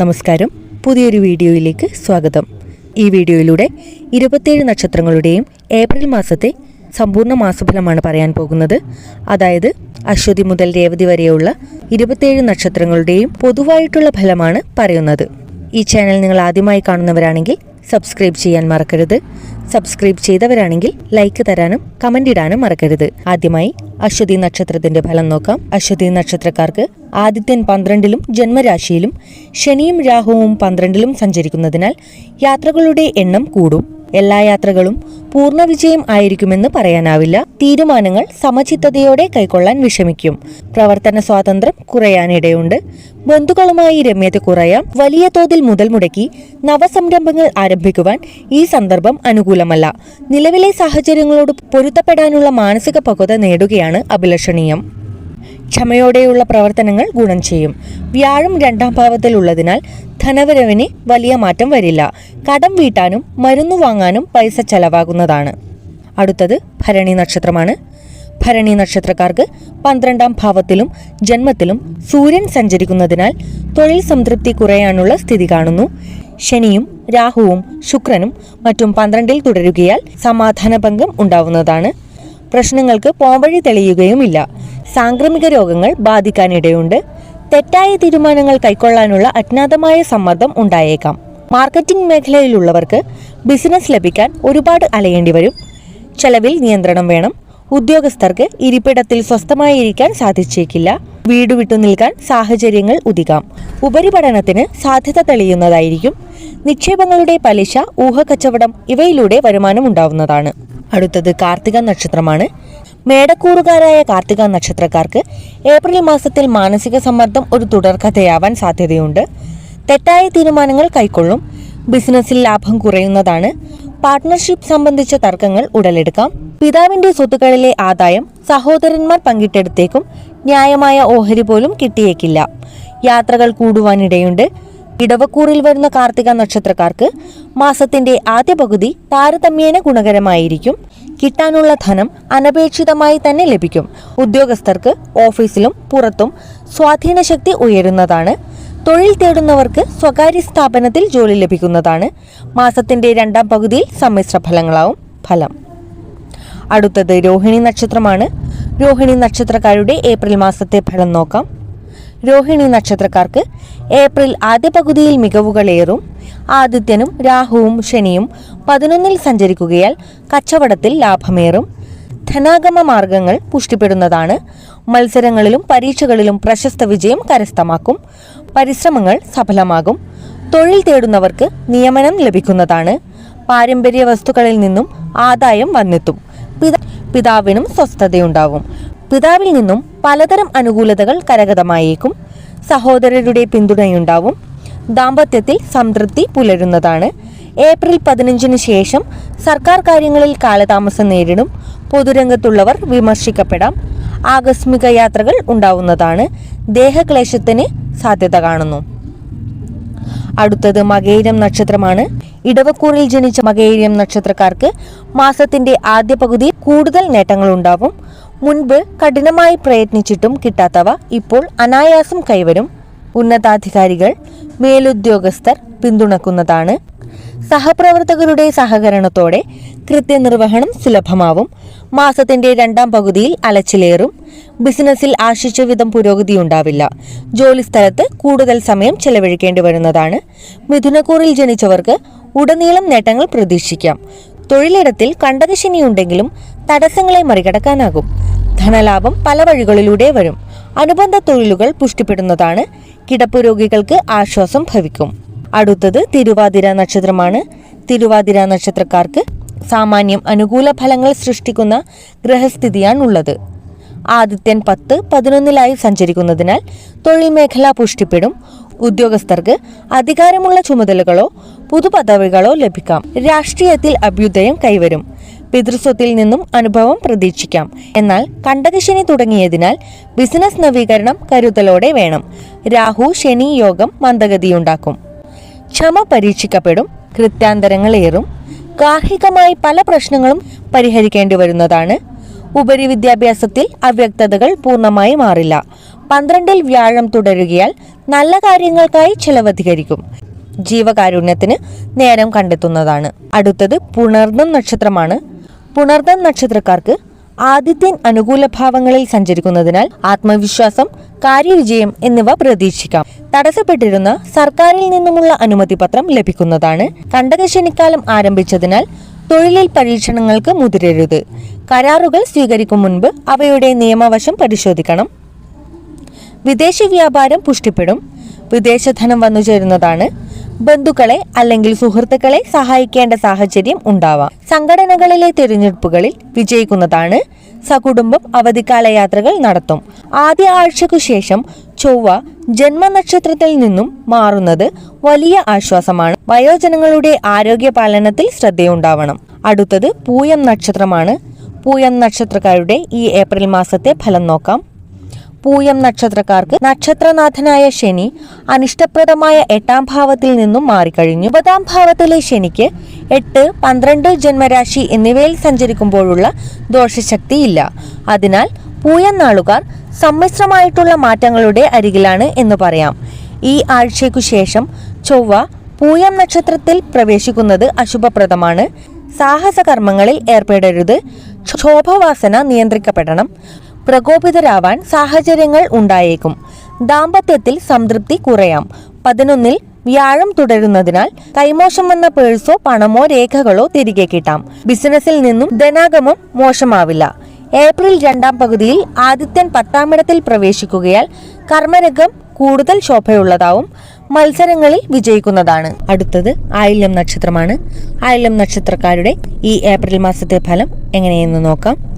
നമസ്കാരം. പുതിയൊരു വീഡിയോയിലേക്ക് സ്വാഗതം. ഈ വീഡിയോയിലൂടെ ഇരുപത്തിയേഴ് നക്ഷത്രങ്ങളുടെയും ഏപ്രിൽ മാസത്തെ സമ്പൂർണ മാസഫലമാണ് പറയാൻ പോകുന്നത്. അതായത് അശ്വതി മുതൽ രേവതി വരെയുള്ള ഇരുപത്തിയേഴ് നക്ഷത്രങ്ങളുടെയും പൊതുവായിട്ടുള്ള ഫലമാണ് പറയുന്നത്. ഈ ചാനൽ നിങ്ങൾ ആദ്യമായി കാണുന്നവരാണെങ്കിൽ സബ്സ്ക്രൈബ് ചെയ്യാൻ മറക്കരുത്. സബ്സ്ക്രൈബ് ചെയ്തവരാണെങ്കിൽ ലൈക്ക് തരാനും കമന്റ് ഇടാനും മറക്കരുത്. ആദ്യമായി അശ്വതി നക്ഷത്രത്തിന്റെ ഫലം നോക്കാം. അശ്വതി നക്ഷത്രക്കാർക്ക് ആദിത്യൻ പന്ത്രണ്ടിലും ജന്മരാശിയിലും ശനിയും രാഹുവും പന്ത്രണ്ടിലും സഞ്ചരിക്കുന്നതിനാൽ യാത്രകളുടെ എണ്ണം കൂടും. എല്ലാ യാത്രകളും പൂർണ വിജയം ആയിരിക്കുമെന്ന് പറയാനാവില്ല. തീരുമാനങ്ങൾ സമചിത്തതയോടെ കൈക്കൊള്ളാൻ വിഷമിക്കും. പ്രവർത്തന സ്വാതന്ത്ര്യം കുറയാനിടയുണ്ട്. ബന്ധുക്കളുമായി രമ്യത കുറയാം. വലിയ തോതിൽ മുതൽ മുടക്കി നവസംരംഭങ്ങൾ ആരംഭിക്കുവാൻ ഈ സന്ദർഭം അനുകൂലമല്ല. നിലവിലെ സാഹചര്യങ്ങളോട് പൊരുത്തപ്പെടാനുള്ള മാനസിക പക്വത നേടുകയാണ് അഭിലഷണീയം. ക്ഷമയോടെയുള്ള പ്രവർത്തനങ്ങൾ ഗുണം ചെയ്യും. വ്യാഴം രണ്ടാം ഭാവത്തിലുള്ളതിനാൽ ധനവരവിന് വലിയ മാറ്റം വരില്ല. കടം വീട്ടാനും മരുന്ന് വാങ്ങാനും പൈസ ചെലവാകുന്നതാണ്. അടുത്തത് ഭരണി നക്ഷത്രമാണ്. ഭരണി നക്ഷത്രക്കാർക്ക് പന്ത്രണ്ടാം ഭാവത്തിലും ജന്മത്തിലും സൂര്യൻ സഞ്ചരിക്കുന്നതിനാൽ തൊഴിൽ സംതൃപ്തി കുറയാനുള്ള സ്ഥിതി കാണുന്നു. ശനിയും രാഹുവും ശുക്രനും മറ്റും പന്ത്രണ്ടിൽ തുടരുകയാൽ സമാധാനഭംഗം ഉണ്ടാവുന്നതാണ്. പ്രശ്നങ്ങൾക്ക് പോംവഴി തെളിയുകയുമില്ല. സാംക്രമിക രോഗങ്ങൾ ബാധിക്കാനിടയുണ്ട്. തെറ്റായ തീരുമാനങ്ങൾ കൈക്കൊള്ളാനുള്ള അജ്ഞാതമായ സമ്മർദ്ദം ഉണ്ടായേക്കാം. മാർക്കറ്റിംഗ് മേഖലയിലുള്ളവർക്ക് ബിസിനസ് ലഭിക്കാൻ ഒരുപാട് അലയേണ്ടി വരും. ചെലവിൽ നിയന്ത്രണം വേണം. ഉദ്യോഗസ്ഥർക്ക് ഇരിപ്പിടത്തിൽ സ്വസ്ഥമായിരിക്കാൻ സാധിച്ചേക്കില്ല. വീട് വിട്ടു നിൽക്കാൻ സാഹചര്യങ്ങൾ ഉദിക്കാം. ഉപരിപഠനത്തിന് സാധ്യത തെളിയുന്നതായിരിക്കും. നിക്ഷേപങ്ങളുടെ പലിശ ഊഹക്കച്ചവടം ഇവയിലൂടെ വരുമാനം ഉണ്ടാവുന്നതാണ് അടുത്തത് കാർത്തിക നക്ഷത്രമാണ്. മേടക്കൂറുകാരായ കാർത്തിക നക്ഷത്രക്കാർക്ക് ഏപ്രിൽ മാസത്തിൽ മാനസിക സമ്മർദ്ദം ഒരു തുടർക്കഥയാവാൻ സാധ്യതയുണ്ട്. തെറ്റായ തീരുമാനങ്ങൾ കൈക്കൊള്ളും. ബിസിനസ്സിൽ ലാഭം കുറയുന്നതാണ്. പാർട്ട്ണർഷിപ്പ് സംബന്ധിച്ച തർക്കങ്ങൾ ഉടലെടുക്കാം. പിതാവിന്റെ സ്വത്തുക്കളിലെ ആദായം സഹോദരന്മാർ പങ്കിട്ടെടുത്തേക്കും. ന്യായമായ ഓഹരി പോലും കിട്ടിയേക്കില്ല. യാത്രകൾ കൂടുവാനിടയുണ്ട്. ഇടവക്കൂറിൽ വരുന്ന കാർത്തിക നക്ഷത്രക്കാർക്ക് മാസത്തിന്റെ ആദ്യ പകുതി താരതമ്യേന ഗുണകരമായിരിക്കും. കിട്ടാനുള്ള ധനം അനപേക്ഷിതമായി തന്നെ ലഭിക്കും. ഉദ്യോഗസ്ഥർക്ക് ഓഫീസിലും പുറത്തും സ്വാധീനശക്തി ഉയരുന്നതാണ്. തൊഴിൽ തേടുന്നവർക്ക് സ്വകാര്യ സ്ഥാപനത്തിൽ ജോലി ലഭിക്കുന്നതാണ്. മാസത്തിന്റെ രണ്ടാം പകുതിയിൽ സമ്മിശ്ര ഫലങ്ങളാവും. ഫലം. അടുത്തത് രോഹിണി നക്ഷത്രമാണ്. രോഹിണി നക്ഷത്രക്കാരുടെ ഏപ്രിൽ മാസത്തെ ഫലം നോക്കാം. രോഹിണി നക്ഷത്രക്കാർക്ക് ഏപ്രിൽ ആദ്യ പകുതിയിൽ മികവുകളേറും ആദിത്യനും രാഹുവും ശനിയും പതിനൊന്നിൽ സഞ്ചരിക്കുകയാൽ കച്ചവടത്തിൽ ലാഭമേറും. ധനാഗമ മാർഗങ്ങൾ പുഷ്ടിപ്പെടുന്നതാണ്. മത്സരങ്ങളിലും പരീക്ഷകളിലും പ്രശസ്ത വിജയം കരസ്ഥമാക്കും. പരിശ്രമങ്ങൾ സഫലമാകും. തൊഴിൽ തേടുന്നവർക്ക് നിയമനം ലഭിക്കുന്നതാണ്. പാരമ്പര്യ വസ്തുക്കളിൽ നിന്നും ആദായം വന്നെത്തും. പിത- പിതാവിനും സ്വസ്ഥതയുണ്ടാവും. പിതാവിൽ നിന്നും പലതരം അനുകൂലതകൾ കരഗതമായേക്കും. സഹോദരരുടെ പിന്തുണയുണ്ടാവും. ദാമ്പത്യത്തിൽ സംതൃപ്തി പുലരുന്നതാണ്. ഏപ്രിൽ പതിനഞ്ചിന് ശേഷം സർക്കാർ കാര്യങ്ങളിൽ കാലതാമസം നേരിടും. പൊതുരംഗത്തുള്ളവർ വിമർശിക്കപ്പെടാം. ആകസ്മിക യാത്രകൾ ഉണ്ടാവുന്നതാണ്. ദേഹക്ലേശത്തിന് സാധ്യത കാണുന്നു. അടുത്തത് മകേരം നക്ഷത്രമാണ്. ഇടവക്കൂറിൽ ജനിച്ച മകേരിയം നക്ഷത്രക്കാർക്ക് മാസത്തിന്റെ ആദ്യ പകുതി കൂടുതൽ നേട്ടങ്ങൾ ഉണ്ടാവും മുൻപ് കഠിനമായി പ്രയത്നിച്ചിട്ടും കിട്ടാത്തവ ഇപ്പോൾ അനായാസം കൈവരും. ഉന്നതാധികാരികൾ മേലുദ്യോഗസ്ഥർ പിന്തുണക്കുന്നതാണ്. സഹപ്രവർത്തകരുടെ സഹകരണത്തോടെ കൃത്യനിർവഹണം സുലഭമാവും. മാസത്തിന്റെ രണ്ടാം പകുതിയിൽ അലച്ചിലേറും. ബിസിനസ്സിൽ ആശിച്ച വിധം പുരോഗതി ഉണ്ടാവില്ല. ജോലിസ്ഥലത്ത് കൂടുതൽ സമയം ചെലവഴിക്കേണ്ടി വരുന്നതാണ്. മിഥുനക്കൂറിൽ ജനിച്ചവർക്ക് ഉടനീളം നേട്ടങ്ങൾ പ്രതീക്ഷിക്കാം. തൊഴിലിടത്തിൽ കണ്ടകശനിയുണ്ടെങ്കിലും തടസ്സങ്ങളെ മറികടക്കാനാകും. ധനലാഭം പല വഴികളിലൂടെ വരും. അനുബന്ധ തൊഴിലുകൾ പുഷ്ടിപ്പെടുന്നതാണ്. കിടപ്പ് രോഗികൾക്ക് ആശ്വാസം ഭവിക്കും. അടുത്തത് തിരുവാതിര നക്ഷത്രമാണ്. തിരുവാതിര നക്ഷത്രക്കാർക്ക് സാമാന്യം അനുകൂല ഫലങ്ങൾ സൃഷ്ടിക്കുന്ന ഗ്രഹസ്ഥിതിയാണുള്ളത്. ആദിത്യൻ പത്ത് പതിനൊന്നിലായി സഞ്ചരിക്കുന്നതിനാൽ തൊഴിൽ മേഖല പുഷ്ടിപ്പെടും. ഉദ്യോഗസ്ഥർക്ക് അധികാരമുള്ള ചുമതലകളോ പുതുപദവികളോ ലഭിക്കാം. രാഷ്ട്രീയത്തിൽ അഭ്യുദയം കൈവരും. പിതൃസ്വത്തിൽ നിന്നും അനുഭവം പ്രതീക്ഷിക്കാം. എന്നാൽ കണ്ടകശനി തുടങ്ങിയതിനാൽ ബിസിനസ് നവീകരണം കരുതലോടെ വേണം. രാഹു ശനി യോഗം മന്ദഗതിയുണ്ടാക്കും. ക്ഷമ പരീക്ഷിക്കപ്പെടും. കൃത്യാന്തരങ്ങളേറും ഗാർഹികമായി പല പ്രശ്നങ്ങളും പരിഹരിക്കേണ്ടി വരുന്നതാണ്. ഉപരിവിദ്യാഭ്യാസത്തിൽ അവ്യക്തതകൾ പൂർണമായി മാറില്ല. പന്ത്രണ്ടിൽ വ്യാഴം തുടരുകയാൽ നല്ല കാര്യങ്ങൾക്കായി ചെലവധികരിക്കും. ജീവകാരുണ്യത്തിന് നേരം കണ്ടെത്തുന്നതാണ്. അടുത്തത് പുണർന്നം നക്ഷത്രമാണ്. പുണർന്നം നക്ഷത്രക്കാർക്ക് ആദിത്യൻ അനുകൂല ഭാവങ്ങളിൽ സഞ്ചരിക്കുന്നതിനാൽ ആത്മവിശ്വാസം കാര്യവിജയം എന്നിവ പ്രതീക്ഷിക്കാം. തടസ്സപ്പെട്ടിരുന്ന സർക്കാരിൽ നിന്നുമുള്ള അനുമതി പത്രം ലഭിക്കുന്നതാണ്. കണ്ടകശനിക്കാലം ആരംഭിച്ചതിനാൽ തൊഴിലിൽ പരീക്ഷണങ്ങൾക്ക് മുതിരരുത്. കരാറുകൾ സ്വീകരിക്കും മുൻപ് അവയുടെ നിയമവശം പരിശോധിക്കണം. വിദേശ വ്യാപാരം പുഷ്ടിപ്പെടും. വിദേശധനം വന്നു ചേരുന്നതാണ്. ബന്ധുക്കളെ അല്ലെങ്കിൽ സുഹൃത്തുക്കളെ സഹായിക്കേണ്ട സാഹചര്യം ഉണ്ടാവാം. സംഘടനകളിലെ തിരഞ്ഞെടുപ്പുകളിൽ വിജയിക്കുന്നതാണ്. സകുടുംബം അവധിക്കാല യാത്രകൾ നടത്തും. ആദ്യ ആഴ്ചക്കു ശേഷം ചൊവ്വ ജന്മനക്ഷത്രത്തിൽ നിന്നും മാറുന്നത് വലിയ ആശ്വാസമാണ്. വയോജനങ്ങളുടെ ആരോഗ്യ പാലനത്തിൽ ശ്രദ്ധയുണ്ടാവണം. അടുത്തത് പൂയം നക്ഷത്രമാണ്. പൂയം നക്ഷത്രക്കാരുടെ ഈ ഏപ്രിൽ മാസത്തെ ഫലം നോക്കാം. പൂയം നക്ഷത്രക്കാർക്ക് നക്ഷത്രനാഥനായ ശനി അനിഷ്ടപ്രദമായ എട്ടാം ഭാവത്തിൽ നിന്നും മാറിക്കഴിഞ്ഞു. ഒമ്പതാം ഭാവത്തിലെ ശനിക്ക് എട്ട് പന്ത്രണ്ട് ജന്മരാശി എന്നിവയിൽ സഞ്ചരിക്കുമ്പോഴുള്ള ദോഷശക്തിയില്ല. അതിനാൽ പൂയം നാളുകാർ സമ്മിശ്രമായിട്ടുള്ള മാറ്റങ്ങളുടെ അരികിലാണ് എന്ന് പറയാം. ഈ ആഴ്ചയ്ക്കു ശേഷം ചൊവ്വ പൂയം നക്ഷത്രത്തിൽ പ്രവേശിക്കുന്നത് അശുഭപ്രദമാണ്. സാഹസകർമ്മങ്ങളിൽ ഏർപ്പെടരുത്. ക്ഷോഭവാസന നിയന്ത്രിക്കപ്പെടണം. പ്രകോപിതരാവാൻ സാഹചര്യങ്ങൾ ഉണ്ടായേക്കും. ദാമ്പത്യത്തിൽ സംതൃപ്തി കുറയാം. പതിനൊന്നിൽ വ്യാഴം തുടരുന്നതിനാൽ കൈമോശം വന്ന പേഴ്സോ പണമോ രേഖകളോ തിരികെ കിട്ടാം. ബിസിനസ്സിൽ നിന്നും ധനാഗമം മോശമാവില്ല. ഏപ്രിൽ രണ്ടാം പകുതിയിൽ ആദിത്യൻ പത്താമിടത്തിൽ പ്രവേശിക്കുകയാൽ കർമ്മരംഗം കൂടുതൽ ശോഭയുള്ളതാവും. മത്സരങ്ങളിൽ വിജയിക്കുന്നതാണ്. അടുത്തത് ആയില്യം നക്ഷത്രമാണ്. ആയില്യം നക്ഷത്രക്കാരുടെ ഈ ഏപ്രിൽ മാസത്തെ ഫലം എങ്ങനെയെന്ന് നോക്കാം.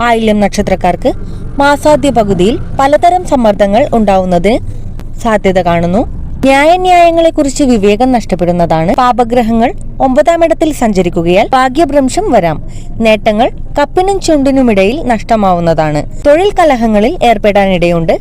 ആയില്യം നക്ഷത്രക്കാർക്ക് മാസാദ്യ പകുതിയിൽ പലതരം സമ്മർദ്ദങ്ങൾ ഉണ്ടാവുന്നതിന് സാധ്യത കാണുന്നു. ന്യായന്യായങ്ങളെക്കുറിച്ച് വിവേകം നഷ്ടപ്പെടുന്നതാണ് പാപഗ്രഹങ്ങൾ. ഒമ്പതാം ഇടത്തിൽ സഞ്ചരിക്കുകയാൽ ഭാഗ്യഭ്രംശം വരാം. നേട്ടങ്ങൾ കപ്പിനും ചുണ്ടിനുമിടയിൽ നഷ്ടമാവുന്നതാണ്. തൊഴിൽ കലഹങ്ങളിൽ ഏർപ്പെടാനിടയുണ്ട്.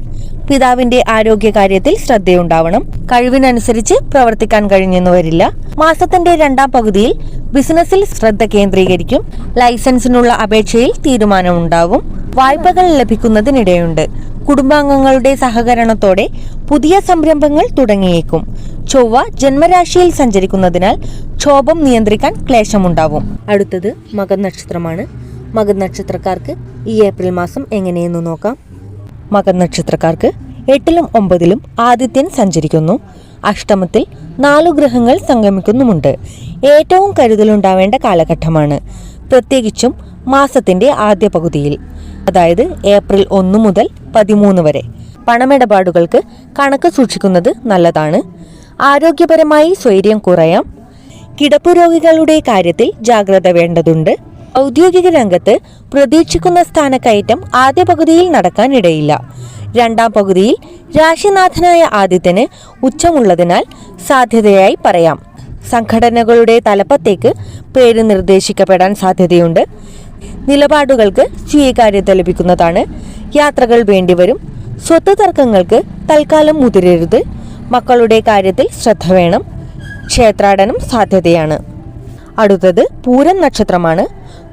പിതാവിന്റെ ആരോഗ്യകാര്യത്തിൽ ശ്രദ്ധയുണ്ടാവണം. കഴിവിനനുസരിച്ച് പ്രവർത്തിക്കാൻ കഴിഞ്ഞെന്ന് വരില്ല മാസത്തിന്റെ രണ്ടാം പകുതിയിൽ ബിസിനസ്സിൽ ശ്രദ്ധ കേന്ദ്രീകരിക്കും. ലൈസൻസിനുള്ള അപേക്ഷയിൽ തീരുമാനമുണ്ടാവും. വായ്പകൾ ലഭിക്കുന്നതിനിടയുണ്ട്. കുടുംബാംഗങ്ങളുടെ സഹകരണത്തോടെ പുതിയ സംരംഭങ്ങൾ തുടങ്ങിയേക്കും. ചൊവ്വ ജന്മരാശിയിൽ സഞ്ചരിക്കുന്നതിനാൽ ക്ഷോഭം നിയന്ത്രിക്കാൻ ക്ലേശമുണ്ടാവും. അടുത്തത് മകൻ നക്ഷത്രമാണ്. മകൻ നക്ഷത്രക്കാർക്ക് ഈ ഏപ്രിൽ മാസം എങ്ങനെയെന്ന് നോക്കാം. മകൻ നക്ഷത്രക്കാർക്ക് എട്ടിലും ഒമ്പതിലും ആദിത്യൻ സഞ്ചരിക്കുന്നു. അഷ്ടമത്തിൽ നാലു ഗ്രഹങ്ങൾ സംഗമിക്കുന്നുമുണ്ട്. ഏറ്റവും കരുതലുണ്ടാവേണ്ട കാലഘട്ടമാണ്. പ്രത്യേകിച്ചും മാസത്തിന്റെ ആദ്യ പകുതിയിൽ അതായത് ഏപ്രിൽ ഒന്ന് മുതൽ പതിമൂന്ന് വരെ. പണമിടപാടുകൾക്ക് കണക്ക് സൂക്ഷിക്കുന്നത് നല്ലതാണ്. ആരോഗ്യപരമായി സ്വൈര്യം കുറയാം. കിടപ്പു രോഗികളുടെ കാര്യത്തിൽ ജാഗ്രത വേണ്ടതുണ്ട്. ഔദ്യോഗിക രംഗത്ത് പ്രതീക്ഷിക്കുന്ന സ്ഥാനക്കയറ്റം ആദ്യ പകുതിയിൽ നടക്കാനിടയില്ല. രണ്ടാം പകുതിയിൽ രാശിനാഥനായ ആദിത്യന് ഉച്ചമുള്ളതിനാൽ സാധ്യതയായി പറയാം. സംഘടനകളുടെ തലപ്പത്തേക്ക് പേര് നിർദ്ദേശിക്കപ്പെടാൻ സാധ്യതയുണ്ട്. നിലപാടുകൾക്ക് സ്വീകാര്യത ലഭിക്കുന്നതാണ്. യാത്രകൾ വേണ്ടിവരും. സ്വത്ത് തർക്കങ്ങൾക്ക് തൽക്കാലം മുതിരരുത്. മക്കളുടെ കാര്യത്തിൽ ശ്രദ്ധ വേണം. ക്ഷേത്രാടനം സാധ്യതയാണ്. അടുത്തത് പൂരം നക്ഷത്രമാണ്.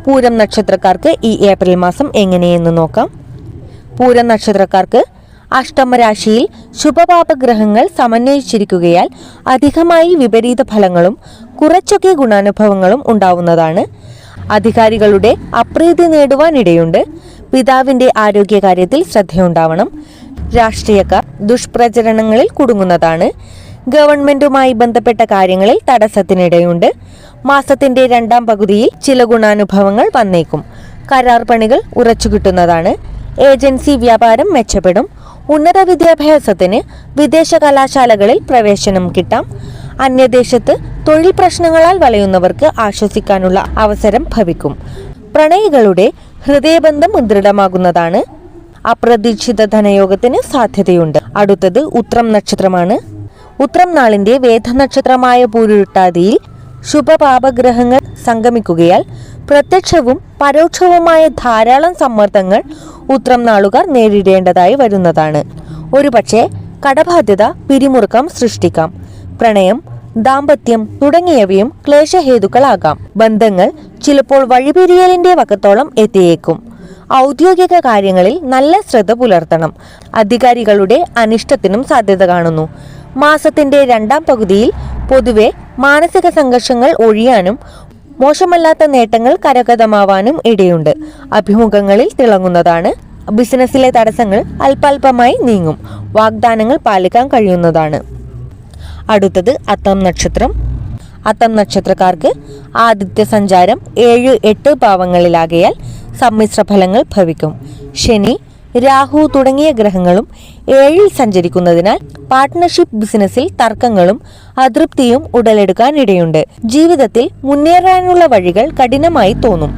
പൂരം നക്ഷത്രക്കാർക്ക് ഈ ഏപ്രിൽ മാസം എങ്ങനെയെന്ന് നോക്കാം. പൂരം നക്ഷത്രക്കാർക്ക് അഷ്ടമരാശിയിൽ ശുഭപാപഗ്രഹങ്ങൾ സമന്വയിച്ചിരിക്കുകയാൽ അധികമായി വിപരീത ഫലങ്ങളും കുറച്ചൊക്കെ ഗുണാനുഭവങ്ങളും ഉണ്ടാവുന്നതാണ്. അധികാരികളുടെ അപ്രീതി നേടുവാനിടയുണ്ട്. പിതാവിന്റെ ആരോഗ്യകാര്യത്തിൽ ശ്രദ്ധയുണ്ടാവണം. രാഷ്ട്രീയക്കാർ ദുഷ്പ്രചരണങ്ങളിൽ കുടുങ്ങുന്നതാണ്. ഗവൺമെന്റുമായി ബന്ധപ്പെട്ട കാര്യങ്ങളിൽ തടസ്സത്തിനിടയുണ്ട്. മാസത്തിന്റെ രണ്ടാം പകുതിയിൽ ചില ഗുണാനുഭവങ്ങൾ വന്നേക്കും. കരാർ പണികൾ ഉറച്ചു കിട്ടുന്നതാണ് ഏജൻസി വ്യാപാരം മെച്ചപ്പെടും. ഉന്നത വിദ്യാഭ്യാസത്തിന് വിദേശ കലാശാലകളിൽ പ്രവേശനം കിട്ടാം. അന്യദേശത്ത് തൊഴിൽ പ്രശ്നങ്ങളാൽ വലയുന്നവർക്ക് ആശ്വസിക്കാനുള്ള അവസരം ഭവിക്കും. പ്രണയികളുടെ ഹൃദയബന്ധം ദൃഢമാകുന്നതാണ് അപ്രതീക്ഷിത ധനയോഗത്തിന് സാധ്യതയുണ്ട്. അടുത്തത് ഉത്രം നക്ഷത്രമാണ്. ഉത്രം നാളിന്റെ വേദനക്ഷത്രമായ പൂരുരുട്ടാതിയിൽ ശുഭപാപഗ്രഹങ്ങൾ സംഗമിക്കുകയാൽ പ്രത്യക്ഷവും പരോക്ഷവുമായ ധാരാളം സമ്മർദ്ദങ്ങൾ ഉത്രം നാളുകാർ നേരിടേണ്ടതായി വരുന്നതാണ്. ഒരുപക്ഷെ കടബാധ്യത പിരിമുറുക്കം സൃഷ്ടിക്കാം. പ്രണയം ദാമ്പത്യം തുടങ്ങിയവയും ക്ലേശഹേതുക്കളാകാം. ബന്ധങ്ങൾ ചിലപ്പോൾ വഴിപിരിയലിന്റെ വക്കത്തോളം എത്തിയേക്കും. ഔദ്യോഗിക കാര്യങ്ങളിൽ നല്ല ശ്രദ്ധ പുലർത്തണം. അധികാരികളുടെ അനിഷ്ടത്തിനും സാധ്യത കാണുന്നു. മാസത്തിന്റെ രണ്ടാം പകുതിയിൽ പൊതുവെ മാനസിക സംഘർഷങ്ങൾ ഒഴിയാനും മോശമല്ലാത്ത നേട്ടങ്ങൾ കരഗതമാവാനും ഇടയുണ്ട്. അഭിമുഖങ്ങളിൽ തിളങ്ങുന്നതാണ്. ബിസിനസ്സിലെ തടസ്സങ്ങൾ അല്പാൽപമായി നീങ്ങും. വാഗ്ദാനങ്ങൾ പാലിക്കാൻ കഴിയുന്നതാണ്. അടുത്തത് അത്തം നക്ഷത്രം. അത്തം നക്ഷത്രക്കാർക്ക് ആദിത്യ സഞ്ചാരം ഏഴ് എട്ട് ഭാവങ്ങളിലാകയാൽ സമ്മിശ്ര ഫലങ്ങൾ ഭവിക്കും. ശനി രാഹു തുടങ്ങിയ ഗ്രഹങ്ങളും ഏഴിൽ സഞ്ചരിക്കുന്നതിനാൽ പാർട്ട്ണർഷിപ്പ് ബിസിനസ്സിൽ തർക്കങ്ങളും അതൃപ്തിയും ഉടലെടുക്കാൻ ഇടയുണ്ട് ജീവിതത്തിൽ മുന്നേറാനുള്ള വഴികൾ കഠിനമായി തോന്നും.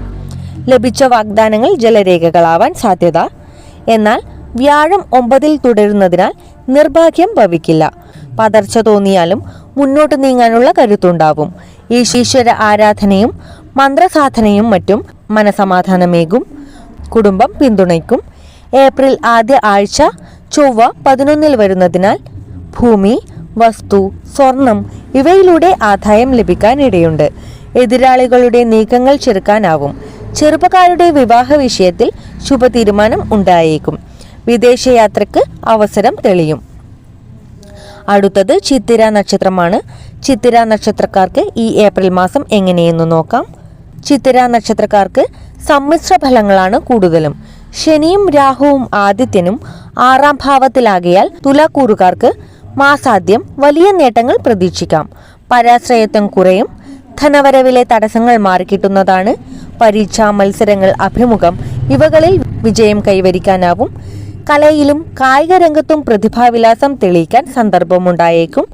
ലഭിച്ച വാഗ്ദാനങ്ങൾ ജലരേഖകളാവാൻ സാധ്യത. എന്നാൽ വ്യാഴം ഒമ്പതിൽ തുടരുന്നതിനാൽ നിർഭാഗ്യം ഭവിക്കില്ല. പതർച്ച തോന്നിയാലും മുന്നോട്ട് നീങ്ങാനുള്ള കരുത്തുണ്ടാവും. ഈശ്വര ആരാധനയും മന്ത്രസാധനയും മറ്റും മനസമാധാനമേകും. കുടുംബം പിന്തുണയ്ക്കും. ഏപ്രിൽ ആദ്യ ആഴ്ച ചൊവ്വ പതിനൊന്നിൽ വരുന്നതിനാൽ ഭൂമി വസ്തു സ്വർണം ഇവയിലൂടെ ആദായം ലഭിക്കാൻ ഇടയുണ്ട് എതിരാളികളുടെ നീക്കങ്ങൾ ചെറുക്കാനാവും. ചെറുപ്പക്കാരുടെ വിവാഹ വിഷയത്തിൽ ശുഭ തീരുമാനം ഉണ്ടായേക്കും. വിദേശയാത്രയ്ക്ക് അവസരം തെളിയും. അടുത്തത് ചിത്തിര നക്ഷത്രമാണ്. ചിത്തിര നക്ഷത്രക്കാർക്ക് ഈ ഏപ്രിൽ മാസം എങ്ങനെയെന്ന് നോക്കാം. ചിത്തിര നക്ഷത്രക്കാർക്ക് സമ്മിശ്ര ഫലങ്ങളാണ് കൂടുതലും. ശനിയും രാഹുവും ആദിത്യനും ആറാം ഭാവത്തിലാകിയാൽ തുലാക്കൂറുകാർക്ക് മാസാദ്യം വലിയ നേട്ടങ്ങൾ പ്രതീക്ഷിക്കാം. പരാശ്രയത്വം കുറയും. ധനവരവിലെ തടസ്സങ്ങൾ മാറിക്കിട്ടുന്നതാണ്. പരീക്ഷാ മത്സരങ്ങൾ അഭിമുഖം ഇവകളിൽ വിജയം കൈവരിക്കാനാവും. കലയിലും കായിക രംഗത്തും പ്രതിഭാവിലാസം തെളിയിക്കാൻ സന്ദർഭമുണ്ടായേക്കും.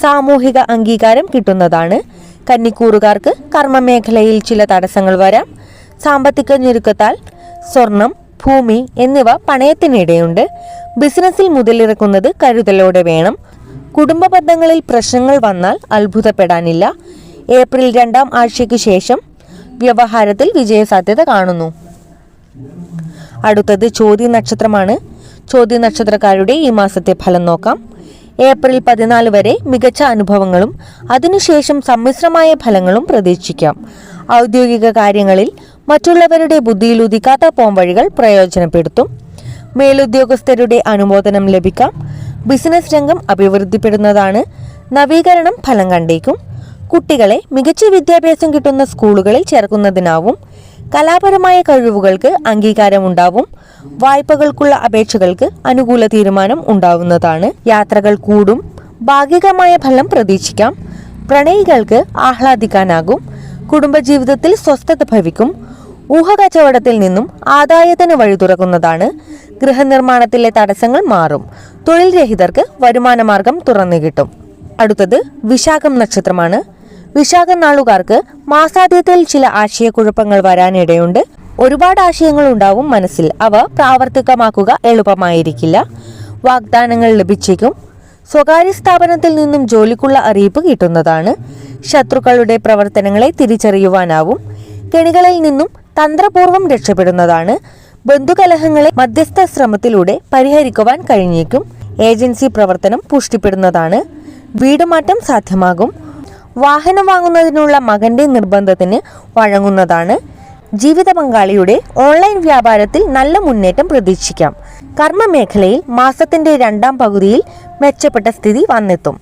സാമൂഹിക അംഗീകാരം കിട്ടുന്നതാണ്. കന്നിക്കൂറുകാർക്ക് കർമ്മമേഖലയിൽ ചില തടസ്സങ്ങൾ വരാം. സാമ്പത്തിക ഞെരുക്കത്താൽ സ്വർണം ഭൂമി എന്നിവ പണയത്തിനിടയുണ്ട്. ബിസിനസ്സിൽ മുതലിറക്കുന്നത് കരുതലോടെ വേണം. കുടുംബ ബന്ധങ്ങളിൽ പ്രശ്നങ്ങൾ വന്നാൽ അത്ഭുതപ്പെടാനില്ല. ഏപ്രിൽ രണ്ടാം ആഴ്ചയ്ക്ക് ശേഷം വ്യവഹാരത്തിൽ വിജയസാധ്യത കാണുന്നു. അടുത്തത് ചോദ്യ നക്ഷത്രമാണ്. ചോദ്യ നക്ഷത്രക്കാരുടെ ഈ മാസത്തെ ഫലം നോക്കാം. ഏപ്രിൽ പതിനാല് വരെ മികച്ച അനുഭവങ്ങളും അതിനുശേഷം സമ്മിശ്രമായ ഫലങ്ങളും പ്രതീക്ഷിക്കാം. ഔദ്യോഗിക കാര്യങ്ങളിൽ മറ്റുള്ളവരുടെ ബുദ്ധിയിൽ ഉദിക്കാത്ത പോംവഴികൾ പ്രയോജനപ്പെടുത്തും. മേലുദ്യോഗസ്ഥരുടെ അനുമോദനം ലഭിക്കാം. ബിസിനസ് രംഗം അഭിവൃദ്ധിപ്പെടുന്നതാണ്. നവീകരണം ഫലം കണ്ടേക്കും. കുട്ടികളെ മികച്ച വിദ്യാഭ്യാസം കിട്ടുന്ന സ്കൂളുകളിൽ ചേർക്കുന്നതിനാവും. കലാപരമായ കഴിവുകൾക്ക് അംഗീകാരം ഉണ്ടാവും വായ്പകൾക്കുള്ള അപേക്ഷകൾക്ക് അനുകൂല തീരുമാനം ഉണ്ടാവുന്നതാണ്. യാത്രകൾ കൂടും. ഭാഗികമായ ഫലം പ്രതീക്ഷിക്കാം. പ്രണയികൾക്ക് ആഹ്ലാദിക്കാനാകും. കുടുംബജീവിതത്തിൽ സ്വസ്ഥത ഭവിക്കും. ഊഹകച്ചവടത്തിൽ നിന്നും ആദായത്തിന് വഴി തുറക്കുന്നതാണ് ഗൃഹനിർമ്മാണത്തിലെ തടസ്സങ്ങൾ മാറും. തൊഴിൽ രഹിതർക്ക് വരുമാനമാർഗം തുറന്നു കിട്ടും. അടുത്തത് വിശാഖം നക്ഷത്രമാണ്. വിശാഖം നാളുകാർക്ക് മാസാദ്യത്തിൽ ചില ആശയക്കുഴപ്പങ്ങൾ വരാനിടയുണ്ട്. ഒരുപാട് ആശയങ്ങൾ ഉണ്ടാവും മനസ്സിൽ. അവ പ്രാവർത്തികമാക്കുക എളുപ്പമായിരിക്കില്ല. വാഗ്ദാനങ്ങൾ ലഭിച്ചേക്കും. സ്വകാര്യ സ്ഥാപനത്തിൽ നിന്നും ജോലിക്കുള്ള അറിയിപ്പ് കിട്ടുന്നതാണ്. ശത്രുക്കളുടെ പ്രവർത്തനങ്ങളെ തിരിച്ചറിയുവാനാവും. കെണികളിൽ നിന്നും തന്ത്രപൂർവം രക്ഷപ്പെടുന്നതാണ്. ബന്ധുകലഹങ്ങളെ മധ്യസ്ഥ ശ്രമത്തിലൂടെ പരിഹരിക്കുവാൻ കഴിഞ്ഞേക്കും. ഏജൻസി പ്രവർത്തനം പുഷ്ടിപ്പെടുന്നതാണ്. വീടുമാറ്റം സാധ്യമാകും. വാഹനം വാങ്ങുന്നതിനുള്ള മകന്റെ നിർബന്ധത്തിന് വഴങ്ങുന്നതാണ്. ജീവിത പങ്കാളിയുടെ ഓൺലൈൻ വ്യാപാരത്തിൽ നല്ല മുന്നേറ്റം പ്രതീക്ഷിക്കാം. കർമ്മ മേഖലയിൽ മാസത്തിന്റെ രണ്ടാം പകുതിയിൽ മെച്ചപ്പെട്ട സ്ഥിതി വന്നെത്തും.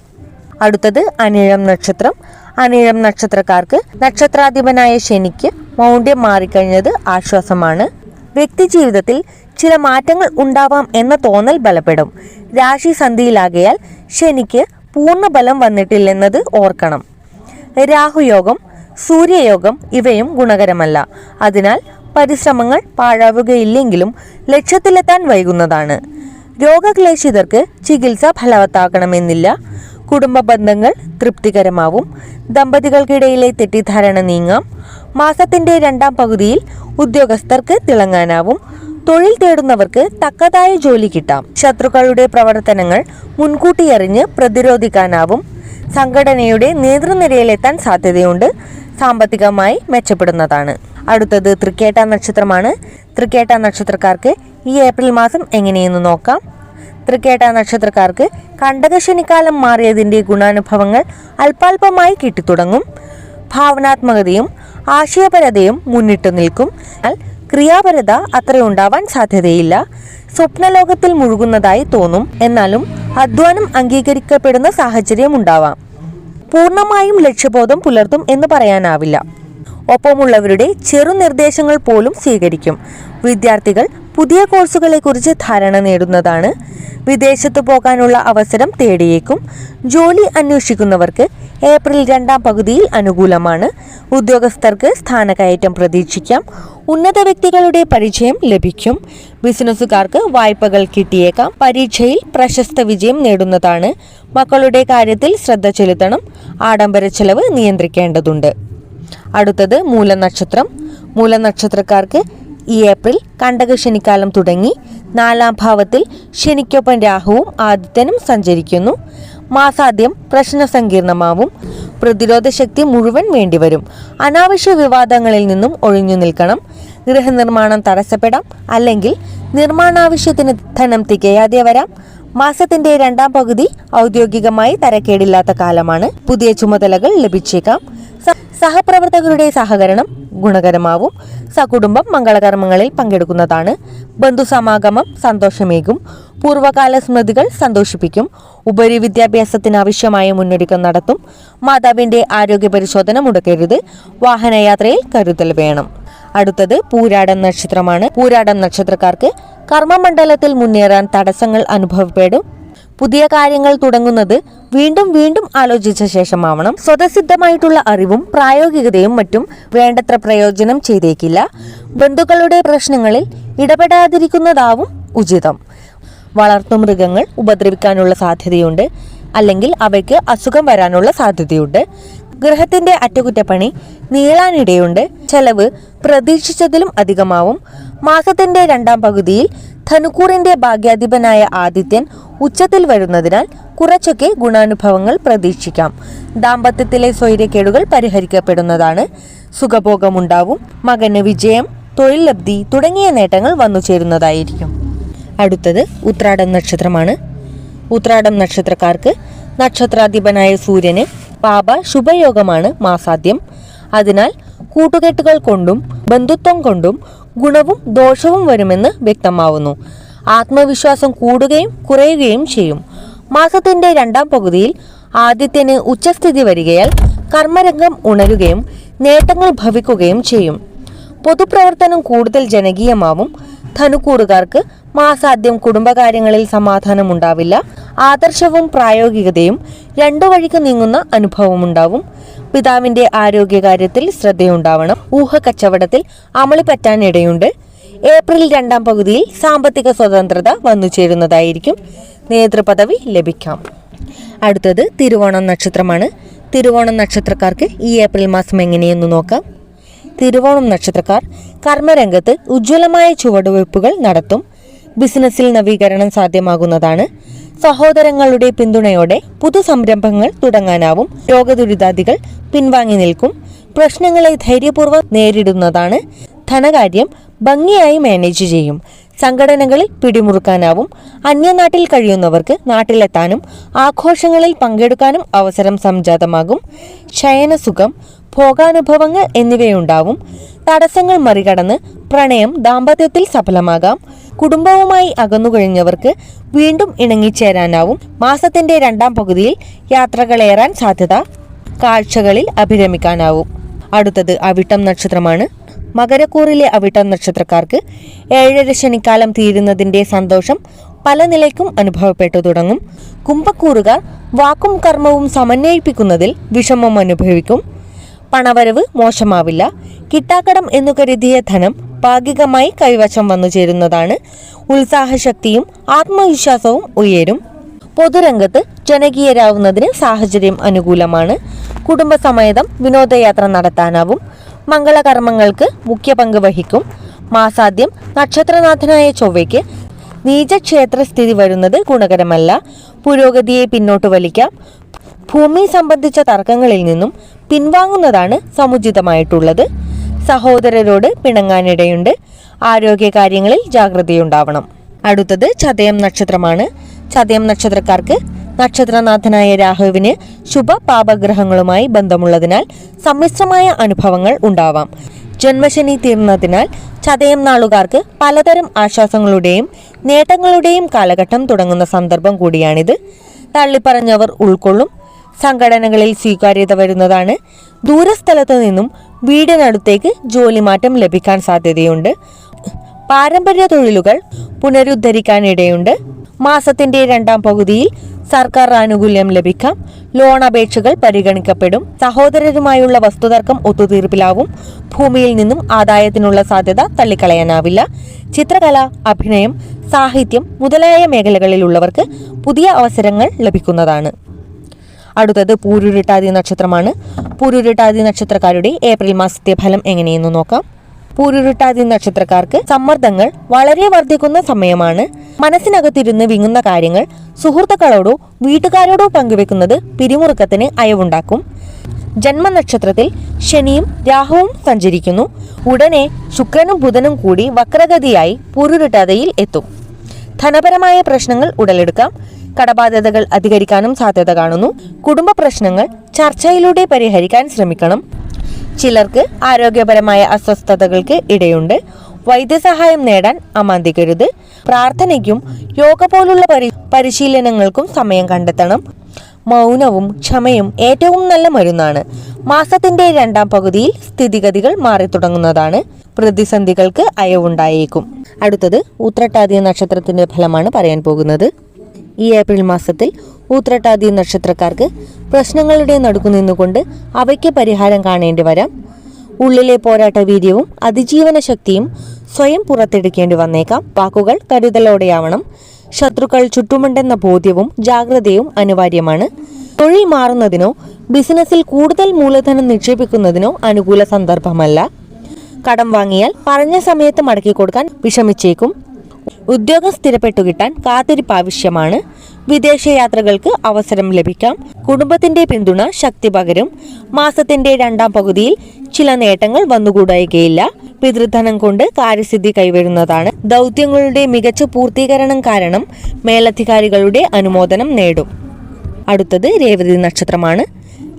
അടുത്തത് അനിഴം നക്ഷത്രം. അനിഴം നക്ഷത്രക്കാർക്ക് നക്ഷത്രാധിപനായ ശനിക്ക് മൗഢ്യം മാറിക്കഴിഞ്ഞത് ആശ്വാസമാണ്. വ്യക്തിജീവിതത്തിൽ ചില മാറ്റങ്ങൾ ഉണ്ടാവാം എന്ന തോന്നൽ ബലപ്പെടും. രാശി സന്ധിയിലാകയാൽ ശനിക്ക് പൂർണ ബലം വന്നിട്ടില്ലെന്നത് ഓർക്കണം. രാഹുയോഗം സൂര്യയോഗം ഇവയും ഗുണകരമല്ല. അതിനാൽ പരിശ്രമങ്ങൾ പാഴാവുകയില്ലെങ്കിലും ലക്ഷ്യത്തിലെത്താൻ വൈകുന്നതാണ്. രോഗക്ലേശിതർക്ക് ചികിത്സ ഫലവത്താക്കണമെന്നില്ല കുടുംബ ബന്ധങ്ങൾ തൃപ്തികരമാവും. ദമ്പതികൾക്കിടയിലെ തെറ്റിദ്ധാരണ നീങ്ങാം. മാസത്തിന്റെ രണ്ടാം പകുതിയിൽ ഉദ്യോഗസ്ഥർക്ക് തിളങ്ങാനാവും. തൊഴിൽ തേടുന്നവർക്ക് തക്കതായ ജോലി കിട്ടാം. ശത്രുക്കളുടെ പ്രവർത്തനങ്ങൾ മുൻകൂട്ടി അറിഞ്ഞ് പ്രതിരോധിക്കാനാവും. സംഘടനയുടെ നേതൃനിരയിലെത്താൻ സാധ്യതയുണ്ട്. സാമ്പത്തികമായി മെച്ചപ്പെടുന്നതാണ്. അടുത്തത് തൃക്കേട്ട നക്ഷത്രമാണ്. തൃക്കേട്ട നക്ഷത്രക്കാർക്ക് ഈ ഏപ്രിൽ മാസം എങ്ങനെയെന്ന് നോക്കാം. തൃക്കേട്ട നക്ഷത്രക്കാർക്ക് കണ്ടകശനിക്കാലം മാറിയതിന്റെ ഗുണാനുഭവങ്ങൾ അല്പാൽപമായി കിട്ടിത്തുടങ്ങും. ഭാവനാത്മകതയും ആശയപരതയും മുന്നിട്ടു നിൽക്കും. എന്നാൽ ക്രിയാപരത അത്ര ഉണ്ടാവാൻ സാധ്യതയില്ല. സ്വപ്നലോകത്തിൽ മുഴുകുന്നതായി തോന്നും. എന്നാലും അധ്വാനം അംഗീകരിക്കപ്പെടുന്ന സാഹചര്യം ഉണ്ടാവാം. പൂർണമായും ലക്ഷ്യബോധം പുലർത്തും എന്ന് പറയാനാവില്ല. ഒപ്പമുള്ളവരുടെ ചെറു നിർദ്ദേശങ്ങൾ പോലും സ്വീകരിക്കും. വിദ്യാർത്ഥികൾ പുതിയ കോഴ്സുകളെക്കുറിച്ച് ധാരണ നേടുന്നതാണ്. വിദേശത്ത് പോകാനുള്ള അവസരം തേടിയേക്കും. ജോലി അന്വേഷിക്കുന്നവർക്ക് ഏപ്രിൽ രണ്ടാം പകുതിയിൽ അനുകൂലമാണ്. ഉദ്യോഗസ്ഥർക്ക് സ്ഥാനക്കയറ്റം പ്രതീക്ഷിക്കാം. ഉന്നത വ്യക്തികളുടെ പരിചയം ലഭിക്കും. ബിസിനസ്സുകാർക്ക് വായ്പകൾ കിട്ടിയേക്കാം. പരീക്ഷയിൽ പ്രശസ്ത വിജയം നേടുന്നതാണ്. മക്കളുടെ കാര്യത്തിൽ ശ്രദ്ധ ചെലുത്തണം. ആഡംബര ചെലവ് നിയന്ത്രിക്കേണ്ടതുണ്ട്. അടുത്തത് മൂലനക്ഷത്രം. മൂലനക്ഷത്രക്കാർക്ക് ഈ ഏപ്രിൽ കണ്ടക ശനിക്കാലം തുടങ്ങി. നാലാം ഭാവത്തിൽ ശനിക്കൊപ്പം രാഹുവും ആദിത്യനും സഞ്ചരിക്കുന്നു. മാസാദ്യം പ്രശ്ന സങ്കീർണമാവും. പ്രതിരോധ ശക്തി മുഴുവൻ വേണ്ടിവരും. അനാവശ്യ വിവാദങ്ങളിൽ നിന്നും ഒഴിഞ്ഞു നിൽക്കണം. ഗൃഹനിർമ്മാണം തടസ്സപ്പെടാം. അല്ലെങ്കിൽ നിർമ്മാണാവശ്യത്തിന് ധനം തികയാതെ വരാം. മാസത്തിന്റെ രണ്ടാം പകുതി ഔദ്യോഗികമായി തരക്കേടില്ലാത്ത കാലമാണ്. പുതിയ ചുമതലകൾ ലഭിച്ചേക്കാം. സഹപ്രവർത്തകരുടെ സഹകരണം ഗുണകരമാവും. സകുടുംബം മംഗളകർമ്മങ്ങളിൽ പങ്കെടുക്കുന്നതാണ്. ബന്ധുസമാഗമം സന്തോഷമേകും. പൂർവകാല സ്മൃതികൾ സന്തോഷിപ്പിക്കും. ഉപരി വിദ്യാഭ്യാസത്തിനാവശ്യമായ മുന്നൊരുക്കം നടത്തും. മാതാവിന്റെ ആരോഗ്യ പരിശോധന മുടക്കരുത്. വാഹനയാത്രയിൽ കരുതൽ വേണം. അടുത്തത് പൂരാടം നക്ഷത്രമാണ്. പൂരാടം നക്ഷത്രക്കാർക്ക് കർമ്മമണ്ഡലത്തിൽ മുന്നേറാൻ തടസ്സങ്ങൾ അനുഭവപ്പെടും. പുതിയ കാര്യങ്ങൾ തുടങ്ങുന്നത് വീണ്ടും വീണ്ടും ആലോചിച്ച ശേഷമാവണം. സ്വതസിദ്ധമായിട്ടുള്ള അറിവും പ്രായോഗികതയും മറ്റും വേണ്ടത്ര പ്രയോജനം ചെയ്തേക്കില്ല. ബന്ധുക്കളുടെ പ്രശ്നങ്ങളിൽ ഇടപെടാതിരിക്കുന്നതാവും ഉചിതം. വളർത്തുമൃഗങ്ങൾ ഉപദ്രവിക്കാനുള്ള സാധ്യതയുണ്ട്. അല്ലെങ്കിൽ അവയ്ക്ക് അസുഖം വരാനുള്ള സാധ്യതയുണ്ട്. ഗൃഹത്തിന്റെ അറ്റകുറ്റപ്പണി നീളാനിടയുണ്ട്. ചെലവ് പ്രതീക്ഷിച്ചതിലും അധികമാവും. മാസത്തിന്റെ രണ്ടാം പകുതിയിൽ ധനുക്കൂറിന്റെ ഭാഗ്യാധിപനായ ആദിത്യൻ ഉച്ചത്തിൽ വരുന്നതിനാൽ കുറച്ചൊക്കെ ഗുണാനുഭവങ്ങൾ പ്രതീക്ഷിക്കാം. ദാമ്പത്യത്തിലെ സ്വൈര്യക്കേടുകൾ പരിഹരിക്കപ്പെടുന്നതാണ്. സുഖഭോഗമുണ്ടാവും. മകന് വിജയം തൊഴിൽ ലബ്ധി തുടങ്ങിയ നേട്ടങ്ങൾ വന്നു ചേരുന്നതായിരിക്കും. അടുത്തത് ഉത്രാടം നക്ഷത്രമാണ്. ഉത്രാടം നക്ഷത്രക്കാർക്ക് നക്ഷത്രാധിപനായ സൂര്യന് പാപ ശുഭയോഗമാണ് മാസാദ്യം അതിനാൽ കൂട്ടുകെട്ടുകൾ കൊണ്ടും ബന്ധുത്വം കൊണ്ടും ഗുണവും ദോഷവും വരുമെന്ന് വ്യക്തമാവുന്നു. ആത്മവിശ്വാസം കൂടുകയും കുറയുകയും ചെയ്യും. മാസത്തിന്റെ രണ്ടാം പകുതിയിൽ ആദ്യത്തിന് ഉച്ചസ്ഥിതി വരികയാൽ കർമ്മരംഗം ഉണരുകയും നേട്ടങ്ങൾ ഭവിക്കുകയും ചെയ്യും. പൊതുപ്രവർത്തനം കൂടുതൽ ജനകീയമാവും. ധനുക്കൂറുകാർക്ക് മാസാദ്യം കുടുംബകാര്യങ്ങളിൽ സമാധാനം ഉണ്ടാവില്ല. ആദർശവും പ്രായോഗികതയും രണ്ടു വഴിക്ക് നീങ്ങുന്ന അനുഭവമുണ്ടാവും പിതാവിന്റെ ആരോഗ്യകാര്യത്തിൽ ശ്രദ്ധയുണ്ടാവണം. ഊഹക്കച്ചവടത്തിൽ അമളി പറ്റാനിടയുണ്ട്. ഏപ്രിൽ രണ്ടാം പകുതിയിൽ സാമ്പത്തിക സ്വതന്ത്രത വന്നു ചേരുന്നതായിരിക്കും നേതൃപദവി ലഭിക്കാം. അടുത്തത് തിരുവോണം നക്ഷത്രമാണ്. തിരുവോണം നക്ഷത്രക്കാർക്ക് ഈ ഏപ്രിൽ മാസം എങ്ങനെയെന്ന് നോക്കാം. തിരുവോണം നക്ഷത്രക്കാർ കർമ്മരംഗത്ത് ഉജ്ജ്വലമായ ചുവടുവയ്പ്പുകൾ നടത്തും. ബിസിനസ്സിൽ നവീകരണം സാധ്യമാകുന്നതാണ്. സഹോദരങ്ങളുടെ പിന്തുണയോടെ പുതു സംരംഭങ്ങൾ തുടങ്ങാനാവും. രോഗദുരിതാദികൾ പിൻവാങ്ങി നിൽക്കും. പ്രശ്നങ്ങളെ ധൈര്യപൂർവം നേരിടുന്നതാണ്. ധനകാര്യം ഭംഗിയായി മാനേജ് ചെയ്യും. സംഘടനകളിൽ പിടിമുറുക്കാനാവും. അന്യനാട്ടിൽ കഴിയുന്നവർക്ക് നാട്ടിലെത്താനും ആഘോഷങ്ങളിൽ പങ്കെടുക്കാനും അവസരം സംജാതമാകും. ശയനസുഖം ഭോഗാനുഭവങ്ങൾ എന്നിവയുണ്ടാവും. തടസ്സങ്ങൾ മറികടന്ന് പ്രണയം ദാമ്പത്യത്തിൽ സഫലമാകാം. കുടുംബവുമായി അകന്നുകഴിഞ്ഞവർക്ക് വീണ്ടും ഇണങ്ങിച്ചേരാനാവും. മാസത്തിന്റെ രണ്ടാം പകുതിയിൽ യാത്രകളേറാൻ സാധ്യത കാഴ്ചകളിൽ അഭിരമിക്കാനാവും. അടുത്തത് അവിട്ടം നക്ഷത്രമാണ്. മകരക്കൂറിലെ അവിട്ടം നക്ഷത്രക്കാർക്ക് ഏഴര ശനിക്കാലം തീരുന്നതിന്റെ സന്തോഷം പല നിലയ്ക്കും അനുഭവപ്പെട്ടു തുടങ്ങും. കുംഭക്കൂറുകാർ വാക്കും കർമ്മവും സമന്വയിപ്പിക്കുന്നതിൽ വിഷമം അനുഭവിക്കും. പണവരവ് മോശമാവില്ല. കിട്ടാക്കടം എന്നു കരുതിയ ധനം ഭാഗികമായി കൈവശം വന്നു ചേരുന്നതാണ്. ഉത്സാഹശക്തിയും ആത്മവിശ്വാസവും ഉയരും. പൊതുരംഗത്ത് ജനകീയരാവുന്നതിന് സാഹചര്യം അനുകൂലമാണ്. കുടുംബസമേതം വിനോദയാത്ര നടത്താനാവും. മംഗളകർമ്മങ്ങൾക്ക് മുഖ്യ പങ്ക് വഹിക്കും. മാസാദ്യം നക്ഷത്രനാഥനായ ചൊവ്വയ്ക്ക് നീചക്ഷേത്ര സ്ഥിതി വരുന്നത് ഗുണകരമല്ല. പുരോഗതിയെ പിന്നോട്ട് വലിക്കാം. ഭൂമി സംബന്ധിച്ച തർക്കങ്ങളിൽ നിന്നും പിൻവാങ്ങുന്നതാണ് സമുചിതമായിട്ടുള്ളത്. സഹോദരരോട് പിണങ്ങാനിടയുണ്ട്. ആരോഗ്യകാര്യങ്ങളിൽ ജാഗ്രതയുണ്ടാവണം. അടുത്തത് ചതയം നക്ഷത്രമാണ്. ചതയം നക്ഷത്രക്കാർക്ക് നക്ഷത്രനാഥനായ രാഹുവിന് ശുഭ പാപഗ്രഹങ്ങളുമായി ബന്ധമുള്ളതിനാൽ സമ്മിശ്രമായ അനുഭവങ്ങൾ ഉണ്ടാവാം. ജന്മശനി തീർന്നതിനാൽ ചതയം നാളുകാർക്ക് പലതരം ആശ്വാസങ്ങളുടെയും നേട്ടങ്ങളുടെയും കാലഘട്ടം തുടങ്ങുന്ന സന്ദർഭം കൂടിയാണിത്. തള്ളിപ്പറഞ്ഞവർ ഉൾക്കൊള്ളും. സംഘടനകളിൽ സ്വീകാര്യത വരുന്നതാണ്. ദൂരസ്ഥലത്തു നിന്നും വീടിനടുത്തേക്ക് ജോലിമാറ്റം ലഭിക്കാൻ സാധ്യതയുണ്ട്. പാരമ്പര്യ തൊഴിലുകൾ പുനരുദ്ധരിക്കാനിടയുണ്ട്. മാസത്തിന്റെ രണ്ടാം പകുതിയിൽ സർക്കാർ ആനുകൂല്യം ലഭിക്കാം. ലോൺ അപേക്ഷകൾ പരിഗണിക്കപ്പെടും. സഹോദരരുമായുള്ള വസ്തുതർക്കം ഒത്തുതീർപ്പിലാവും. ഭൂമിയിൽ നിന്നും ആദായത്തിനുള്ള സാധ്യത തള്ളിക്കളയാനാവില്ല. ചിത്രകല അഭിനയം സാഹിത്യം മുതലായ മേഖലകളിലുള്ളവർക്ക് പുതിയ അവസരങ്ങൾ ലഭിക്കുന്നതാണ്. അടുത്തത് പൂരുരുട്ടാതി നക്ഷത്രമാണ്. പൂരുരുട്ടാതി നക്ഷത്രക്കാരുടെ ഏപ്രിൽ മാസത്തെ ഫലം എങ്ങനെയെന്ന് നോക്കാം. പൂരുരുട്ടാതി നക്ഷത്രക്കാർക്ക് സമ്മർദ്ദങ്ങൾ വളരെ വർദ്ധിക്കുന്ന സമയമാണ്. മനസ്സിനകത്തിരുന്ന് വിങ്ങുന്ന കാര്യങ്ങൾ സുഹൃത്തുക്കളോടോ വീട്ടുകാരോടോ പങ്കുവെക്കുന്നത് പിരിമുറുക്കത്തിന് അയവുണ്ടാക്കും. ജന്മനക്ഷത്രത്തിൽ ശനിയും രാഹുവും സഞ്ചരിക്കുന്നു. ഉടനെ ശുക്രനും ബുധനും കൂടി വക്രഗതിയായി പൂരുരുട്ടാതയിൽ എത്തും. ധനപരമായ പ്രശ്നങ്ങൾ ഉടലെടുക്കാം. കടബാധ്യതകൾ അധികരിക്കാനും സാധ്യത കാണുന്നു. കുടുംബ പ്രശ്നങ്ങൾ ചർച്ചയിലൂടെ പരിഹരിക്കാൻ ശ്രമിക്കണം. ചിലർക്ക് ആരോഗ്യപരമായ അസ്വസ്ഥതകൾക്ക് ഇടയുണ്ട്. വൈദ്യസഹായം നേടാൻ അമാന്തിക്കരുത്. പ്രാർത്ഥനയ്ക്കും യോഗ പോലുള്ള പരി പരിശീലനങ്ങൾക്കും സമയം കണ്ടെത്തണം. മൗനവും ക്ഷമയും ഏറ്റവും നല്ല മരുന്നാണ്. മാസത്തിന്റെ രണ്ടാം പകുതിയിൽ സ്ഥിതിഗതികൾ മാറി തുടങ്ങുന്നതാണ്. പ്രതിസന്ധികൾക്ക് അയവുണ്ടായേക്കും. അടുത്തത് ഉത്രട്ടാതി നക്ഷത്രത്തിന്റെ ഫലമാണ് പറയാൻ പോകുന്നത്. ഈ ഏപ്രിൽ മാസത്തിൽ ഉത്രട്ടാതി നക്ഷത്രക്കാർക്ക് പ്രശ്നങ്ങളുടെ നടുക്കു നിന്നുകൊണ്ട് അവയ്ക്ക് പരിഹാരം കാണേണ്ടി വരാം. ഉള്ളിലെ പോരാട്ട വീര്യവും അതിജീവന ശക്തിയും സ്വയം പുറത്തെടുക്കേണ്ടി വന്നേക്കാം. വാക്കുകൾ കരുതലോടെയാവണം. ശത്രുക്കൾ ചുറ്റുമുണ്ടെന്ന ബോധ്യവും ജാഗ്രതയും അനിവാര്യമാണ്. തൊഴിൽ മാറുന്നതിനോ ബിസിനസ്സിൽ കൂടുതൽ മൂലധനം നിക്ഷേപിക്കുന്നതിനോ അനുകൂല സന്ദർഭമല്ല. കടം വാങ്ങിയാൽ പറഞ്ഞ സമയത്ത് മടക്കി കൊടുക്കാൻ വിഷമിച്ചേക്കും. ഉദ്യോഗം സ്ഥിരപ്പെട്ടു കിട്ടാൻ കാത്തിരിപ്പ് ആവശ്യമാണ്. വിദേശയാത്രകൾക്ക് അവസരം ലഭിക്കാം. കുടുംബത്തിന്റെ പിന്തുണ ശക്തി പകരും. മാസത്തിന്റെ രണ്ടാം പകുതിയിൽ ചില നേട്ടങ്ങൾ വന്നുകൂടായികയില്ല. പിതൃധനം കൊണ്ട് കാര്യസിദ്ധി കൈവരുന്നതാണ്. ദൗത്യങ്ങളുടെ മികച്ച പൂർത്തീകരണം കാരണം മേലധികാരികളുടെ അനുമോദനം നേടും. അടുത്തത് രേവതി നക്ഷത്രമാണ്.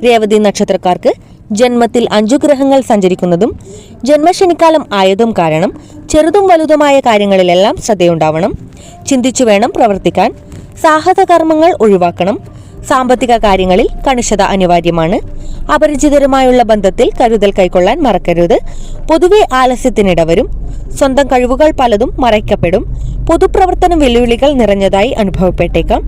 രേവതി നക്ഷത്രക്കാർക്ക് ജന്മത്തിൽ അഞ്ചു ഗ്രഹങ്ങൾ സഞ്ചരിക്കുന്നതും ജന്മശനിക്കാലം ആയതും കാരണം ചെറുതും വലുതുമായ കാര്യങ്ങളിലെല്ലാം ശ്രദ്ധയുണ്ടാവണം. ചിന്തിച്ചു വേണം പ്രവർത്തിക്കാൻ. സാഹസ കർമ്മങ്ങൾ ഒഴിവാക്കണം. സാമ്പത്തിക കാര്യങ്ങളിൽ കണിശത അനിവാര്യമാണ്. അപരിചിതരുമായുള്ള ബന്ധത്തിൽ കരുതൽ കൈക്കൊള്ളാൻ മറക്കരുത്. പൊതുവെ ആലസ്യത്തിനിടവരും. സ്വന്തം കഴിവുകൾ പലതും മറയ്ക്കപ്പെടും. പൊതുപ്രവർത്തനം വെല്ലുവിളികൾ നിറഞ്ഞതായി അനുഭവപ്പെട്ടേക്കാം.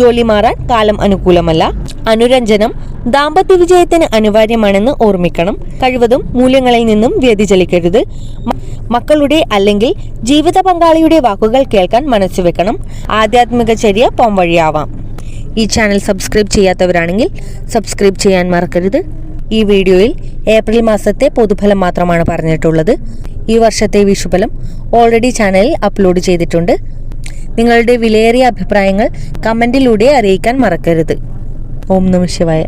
ജോലി മാറാൻ കാലം അനുകൂലമല്ല. അനുരഞ്ജനം ദാമ്പത്യ വിജയത്തിന് അനിവാര്യമാണെന്ന് ഓർമ്മിക്കണം. കഴിവതും മൂല്യങ്ങളിൽ നിന്നും വ്യതിചലിക്കരുത് മക്കളുടെ അല്ലെങ്കിൽ ജീവിത പങ്കാളിയുടെ വാക്കുകൾ കേൾക്കാൻ മനസ്സുവെക്കണം ആധ്യാത്മിക ചര്യ പോംവഴിയാവാം ഈ ചാനൽ സബ്സ്ക്രൈബ് ചെയ്യാത്തവരാണെങ്കിൽ സബ്സ്ക്രൈബ് ചെയ്യാൻ മറക്കരുത്. ഈ വീഡിയോയിൽ ഏപ്രിൽ മാസത്തെ പൊതുഫലം മാത്രമാണ് പറഞ്ഞിട്ടുള്ളത്. ഈ വർഷത്തെ വിഷുഫലം ഓൾറെഡി ചാനലിൽ അപ്ലോഡ് ചെയ്തിട്ടുണ്ട്. നിങ്ങളുടെ വിലയേറിയ അഭിപ്രായങ്ങൾ കമന്റിലൂടെ അറിയിക്കാൻ മറക്കരുത്. ഓം നമ ശിവായ.